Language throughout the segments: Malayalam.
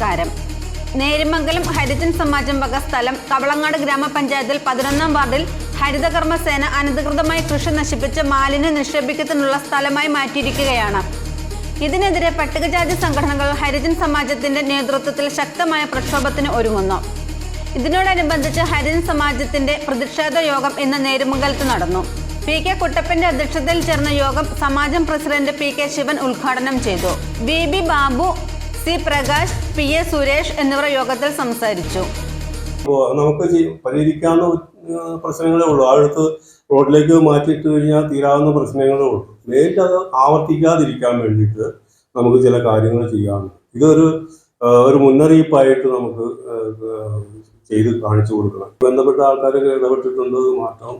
നമസ്കാരം. നേരിമംഗലം ഹരിജൻ സമാജം വക സ്ഥലം കവളങ്ങാട് ഗ്രാമപഞ്ചായത്തിൽ പതിനൊന്നാം വാർഡിൽ ഹരിതകർമ്മസേന അനധികൃതമായി കൃഷി നശിപ്പിച്ച് മാലിന്യം നിക്ഷേപിക്കുന്നതിനുള്ള സ്ഥലമായി മാറ്റിയിരിക്കുകയാണ്. ഇതിനെതിരെ പട്ടികജാതി സംഘടനകൾ ഹരിജൻ സമാജത്തിന്റെ നേതൃത്വത്തിൽ ശക്തമായ പ്രക്ഷോഭത്തിന് ഒരുങ്ങുന്നു. ഇതിനോടനുബന്ധിച്ച് ഹരിജൻ സമാജത്തിന്റെ പ്രതിഷേധ യോഗം ഇന്ന് നേരുമംഗലത്ത് നടന്നു. പി കെ കുട്ടപ്പന്റെ അധ്യക്ഷതയിൽ ചേർന്ന യോഗം സമാജം പ്രസിഡന്റ് പി കെ ശിവൻ ഉദ്ഘാടനം ചെയ്തു. B B Babu C Prakash P A Suresh എന്നിവർ യോഗത്തിൽ സംസാരിച്ചു. നമുക്ക് പരിഹരിക്കാവുന്ന പ്രശ്നങ്ങളേ ഉള്ളൂ. അടുത്ത് റോഡിലേക്ക് മാറ്റിയിട്ട് കഴിഞ്ഞാൽ തീരാവുന്ന പ്രശ്നങ്ങളേ ഉള്ളൂ. നേരിട്ട് അത് ആവർത്തിക്കാതിരിക്കാൻ വേണ്ടിയിട്ട് നമുക്ക് ചില കാര്യങ്ങൾ ചെയ്യാറുണ്ട്. ഇതൊരു ഒരു മുന്നറിയിപ്പായിട്ട് നമുക്ക് ചെയ്ത് കാണിച്ചു കൊടുക്കണം. ബന്ധപ്പെട്ട ആൾക്കാരൊക്കെ ഇടപെട്ടിട്ടുണ്ട് മാറ്റം.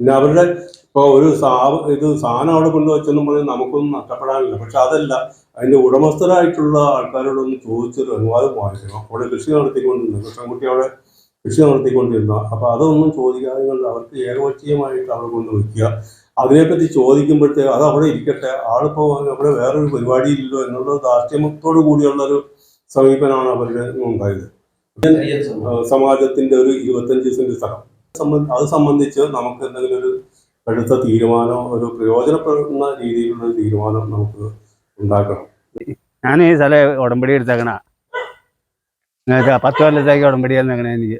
പിന്നെ അവരുടെ ഇപ്പോൾ ഒരു സാ ഇത് സാധനം അവിടെ കൊണ്ടുവച്ചെന്നും പറഞ്ഞാൽ നമുക്കൊന്നും നഷ്ടപ്പെടാനില്ല. പക്ഷെ അതല്ല അതിന്റെ ഉടമസ്ഥരായിട്ടുള്ള ആൾക്കാരോടൊന്ന് ചോദിച്ചൊരു അനുവാദം വാങ്ങിക്കണം. അവിടെ കൃഷി നടത്തിക്കൊണ്ടിരുന്ന കൃഷ്ണൻകുട്ടി അവിടെ കൃഷി നടത്തിക്കൊണ്ടിരുന്ന അപ്പൊ അതൊന്നും ചോദിക്കാതെ കൊണ്ട് അവർക്ക് ഏകപക്ഷീയമായിട്ട് അവിടെ കൊണ്ട് വയ്ക്കുക അതിനെപ്പറ്റി ചോദിക്കുമ്പോഴത്തേക്ക് അത് അവിടെ ഇരിക്കട്ടെ ആളിപ്പോ അവിടെ വേറൊരു പരിപാടിയില്ലല്ലോ എന്നുള്ള ദാർഷ്ട്യമത്തോടു കൂടിയുള്ള ഒരു സമീപനമാണ് അവരുടെ ഉണ്ടായത്. സമാജത്തിന്റെ ഒരു ഇരുപത്തഞ്ച് സെന്റ് സ്ഥലം. അത് സംബന്ധിച്ച് നമുക്ക് എന്തെങ്കിലും ഒരു എടുത്ത തീരുമാനം ഒരു പ്രയോജനപ്പെടുന്ന രീതിയിലുള്ള തീരുമാനം നമുക്ക് ഉണ്ടാക്കണം. ഞാൻ ഈ സ്ഥലം ഉടമ്പടി എടുത്തേക്കണ. നിങ്ങൾക്ക് പത്ത് കൊല്ലത്തേക്ക് ഉടമ്പടി തന്നേക്കണേ എനിക്ക്.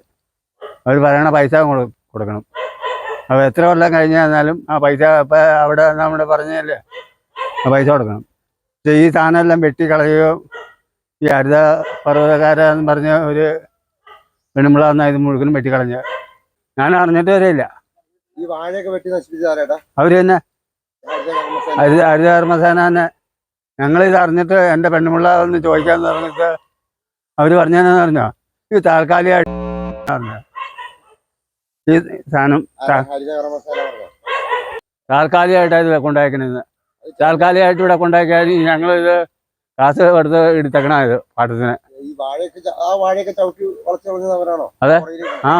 അവർ പറയണ പൈസ കൊടുക്കണം. അപ്പോൾ എത്ര കൊല്ലം കഴിഞ്ഞ് തന്നാലും ആ പൈസ ഇപ്പം അവിടെ നമ്മുടെ പറഞ്ഞല്ലേ? ആ പൈസ കൊടുക്കണം. പക്ഷേ ഈ സാധനമെല്ലാം വെട്ടി കളയുകയോ ഈ ഹരിത പർവതക്കാരെന്ന് പറഞ്ഞ ഒരു പെണ്ണുമ്പിളാന്ന ഇത് മുഴുവനും കളഞ്ഞ ഞാൻ അറിഞ്ഞിട്ട് വരെയില്ല അവർ തന്നെ ഹരിത ഹരിത കർമ്മസേന തന്നെ ഞങ്ങളിത് അറിഞ്ഞിട്ട് എന്റെ പെണ്ണുമുള്ള ഒന്ന് ചോദിക്കാന്ന് പറഞ്ഞിട്ട് അവർ പറഞ്ഞതെന്ന് പറഞ്ഞോ ഇത് താൽക്കാലികമായിട്ട് പറഞ്ഞു ഈ സാധനം താൽക്കാലികമായിട്ടാണ് ഇത് കൊണ്ടാക്കുന്നത് താൽക്കാലികമായിട്ട് ഇവിടെ കൊണ്ടാക്കിയാൽ ഞങ്ങളിത് കാശ് എടുത്ത് എടുത്തേക്കണ ഇത് പാട്ടത്തിന് അതെ. ആ.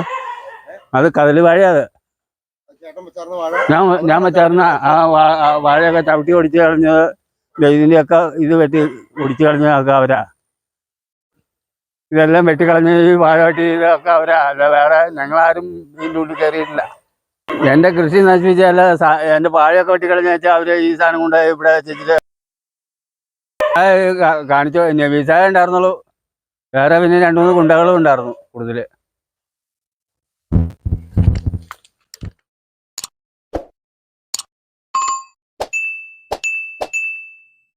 അത് കതിൽ വാഴ അത്. ഞാൻ ഞാൻ ചേർന്ന ആ ആ വാഴയൊക്കെ ചവിട്ടി ഒടിച്ച് കളഞ്ഞത് ദേ ഇതിന്റെയൊക്കെ ഇത് വെട്ടി ഒടിച്ചു കളഞ്ഞതൊക്കെ അവരാ. ഇതെല്ലാം വെട്ടിക്കളഞ്ഞ് ഈ വാഴ വെട്ടി ഇതൊക്കെ അവരാ. അല്ല വേറെ ഞങ്ങളാരും ഇതിന്റെ ഉള്ളിൽ കയറിയിട്ടില്ല എന്റെ കൃഷി നശിപ്പിച്ചല്ല എന്റെ വാഴയൊക്കെ വെട്ടിക്കളഞ്ഞ വെച്ചാൽ അവർ ഈ സാധനം കൊണ്ട് ഇവിടെ വെച്ചിട്ട് കാണിച്ചു. നബീസായ ഉണ്ടായിരുന്നുള്ളൂ. വേറെ പിന്നെ രണ്ടു മൂന്ന് ഗുണ്ടകളും ഉണ്ടായിരുന്നു കൂടുതൽ